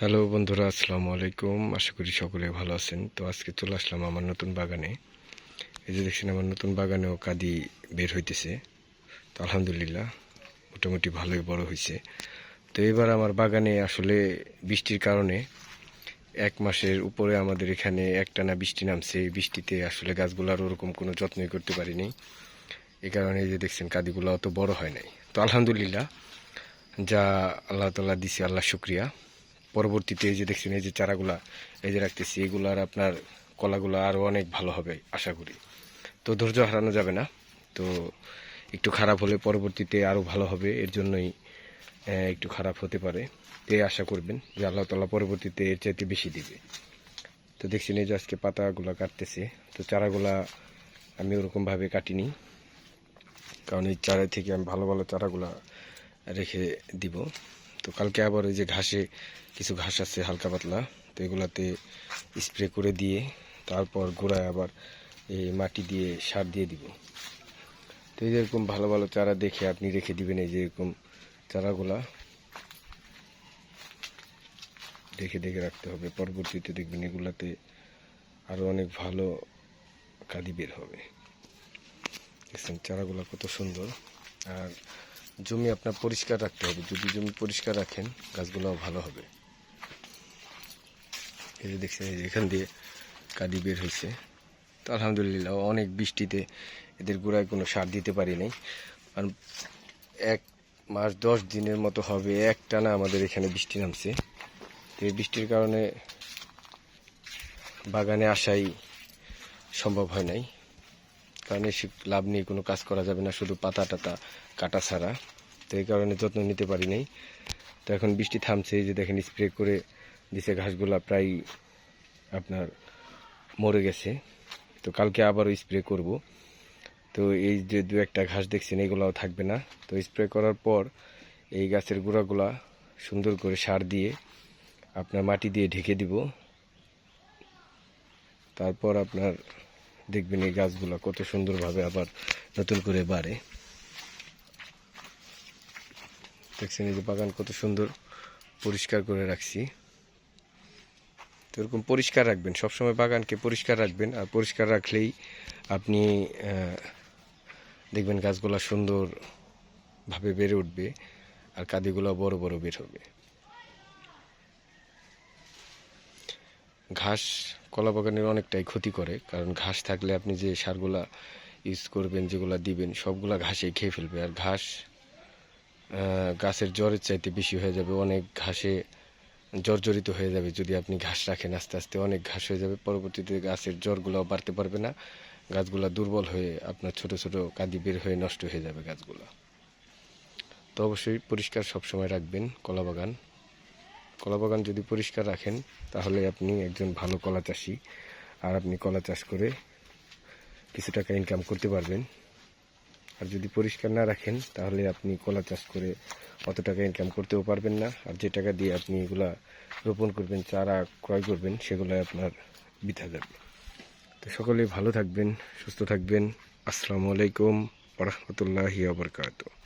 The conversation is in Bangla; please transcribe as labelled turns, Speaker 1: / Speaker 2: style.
Speaker 1: হ্যালো বন্ধুরা, আসসালামু আলাইকুম। আশা করি সকলে ভালো আছেন। তো আজকে চলে আসলাম আমার নতুন বাগানে। এই যে দেখছেন, আমার নতুন বাগানেও কাদি বের হইতেছে। তো আলহামদুলিল্লাহ, মোটামুটি ভালোই বড় হয়েছে তো এবার আমার বাগানে আসলে বৃষ্টির কারণে এক মাসের উপরে আমাদের এখানে একটানা বৃষ্টি নামছে। বৃষ্টিতে আসলে গাছগুলোর ওরকম কোনো যত্নই করতে পারিনি। এই কারণে এই যে দেখছেন, কাদিগুলো অত বড় হয় নাই। তো আলহামদুলিল্লাহ, যা আল্লাহ তালা দিছে, আল্লাহ শুক্রিয়া। পরবর্তীতে এই যে দেখছেন, এই যে চারাগুলা, এই যে রাখতেছি এগুলার আপনার কলাগুলো আরও অনেক ভালো হবে, আশা করি। তো ধৈর্য হারানো যাবে না। তো একটু খারাপ হলে পরবর্তীতে আরও ভালো হবে, এর জন্যই একটু খারাপ হতে পারে। এই আশা করবেন যে আল্লাহ তালা পরবর্তীতে এর চাইতে বেশি দিবে। তো দেখছেন, এই যে আজকে পাতাগুলো কাটতেছে, তো চারাগুলা আমি ওরকমভাবে কাটিনি, কারণ এই চারা থেকে আমি ভালো ভালো চারাগুলা রেখে দিব। তো কালকে আবার ওই যে ঘাসে কিছু ঘাস আছে হালকা পাতলা, তো এগুলাতে স্প্রে করে দিয়ে তারপর গোড়ায় আবার এই মাটি দিয়ে সার দিয়ে দিব। তো এই যেরকম ভালো ভালো চারা দেখে আপনি রেখে দিবেন এই যে এরকম চারাগুলা। দেখে দেখে রাখতে হবে, পরবর্তীতে দেখবেন এগুলাতে আরও অনেক ভালো কাদি বের হবে। দেখছেন চারাগুলো কত সুন্দর। আর জমি আপনার পরিষ্কার রাখতে হবে। যদি জমি পরিষ্কার রাখেন গাছগুলোও ভালো হবে। এই যে দেখছেন এখান দিয়ে কাদি বের হয়েছে। তো আলহামদুলিল্লাহ, অনেক বৃষ্টিতে এদের গোড়ায় কোনো সার দিতে পারি নাই। কারণ এক মাস, দশ দিনের মতো হবে একটানা আমাদের এখানে বৃষ্টি নামছে। এই বৃষ্টির কারণে বাগানে আসাই সম্ভব হয় নাই। কারণ লাভ নিয়ে কোনো কাজ করা যাবে না, শুধু পাতা টাতা কাটা ছাড়া। তো এই কারণে যত্ন নিতে পারি নাই। তো এখন বৃষ্টি থামছে যে দেখেন স্প্রে করে দিছে ঘাসগুলা, প্রায় আপনার মরে গেছে। তো কালকে আবারও স্প্রে করব। তো এই যে দু একটা ঘাস দেখছেন, এগুলাও থাকবে না। তো স্প্রে করার পর এই গাছের গোড়াগুলা সুন্দর করে সার দিয়ে আপনার মাটি দিয়ে ঢেকে দিব। তারপর আপনার দেখবেন এই গাছগুলো কত সুন্দরভাবে আবার নতুন করে বাড়ে। দেখছেন এই যে বাগান কত সুন্দর পরিষ্কার করে রাখছি। তো এরকম পরিষ্কার রাখবেন, সবসময় বাগানকে পরিষ্কার রাখবেন আর পরিষ্কার রাখলেই আপনি দেখবেন গাছগুলো সুন্দরভাবে বেড়ে উঠবে আর কাদিগুলো বড় বড় বের হবে। ঘাস কলা বাগানের অনেকটাই ক্ষতি করে। কারণ ঘাস থাকলে আপনি যে সারগুলা ইউজ করবেন, যেগুলা দিবেন, সবগুলা ঘাসে খেয়ে ফেলবে। আর ঘাস গাছের জ্বরের চাইতে বেশি হয়ে যাবে, অনেক ঘাসে জর্জরিত হয়ে যাবে। যদি আপনি ঘাস রাখেন, আস্তে আস্তে অনেক ঘাস হয়ে যাবে। পরবর্তীতে গাছের জ্বরগুলোও বাড়তে পারবে না। গাছগুলা দুর্বল হয়ে আপনার ছোট ছোট কাদি বের হয়ে নষ্ট হয়ে যাবে গাছগুলো। তো অবশ্যই পরিষ্কার সবসময় রাখবেন কলা বাগান। কলা বাগান যদি পরিষ্কার রাখেন, তাহলে আপনি একজন ভালো কলা চাষি। আর আপনি কলা চাষ করে কিছু টাকা ইনকাম করতে পারবেন। আর যদি পরিষ্কার না রাখেন, তাহলে আপনি কলা চাষ করে অত টাকা ইনকাম করতেও পারবেন না। আর যে টাকা দিয়ে আপনি এগুলা রোপণ করবেন, চারা ক্রয় করবেন সেগুলো আপনার বৃথা যাবে। তো সকলে ভালো থাকবেন, সুস্থ থাকবেন। আসসালামু আলাইকুম রহমতুল্লাহি আবরকাত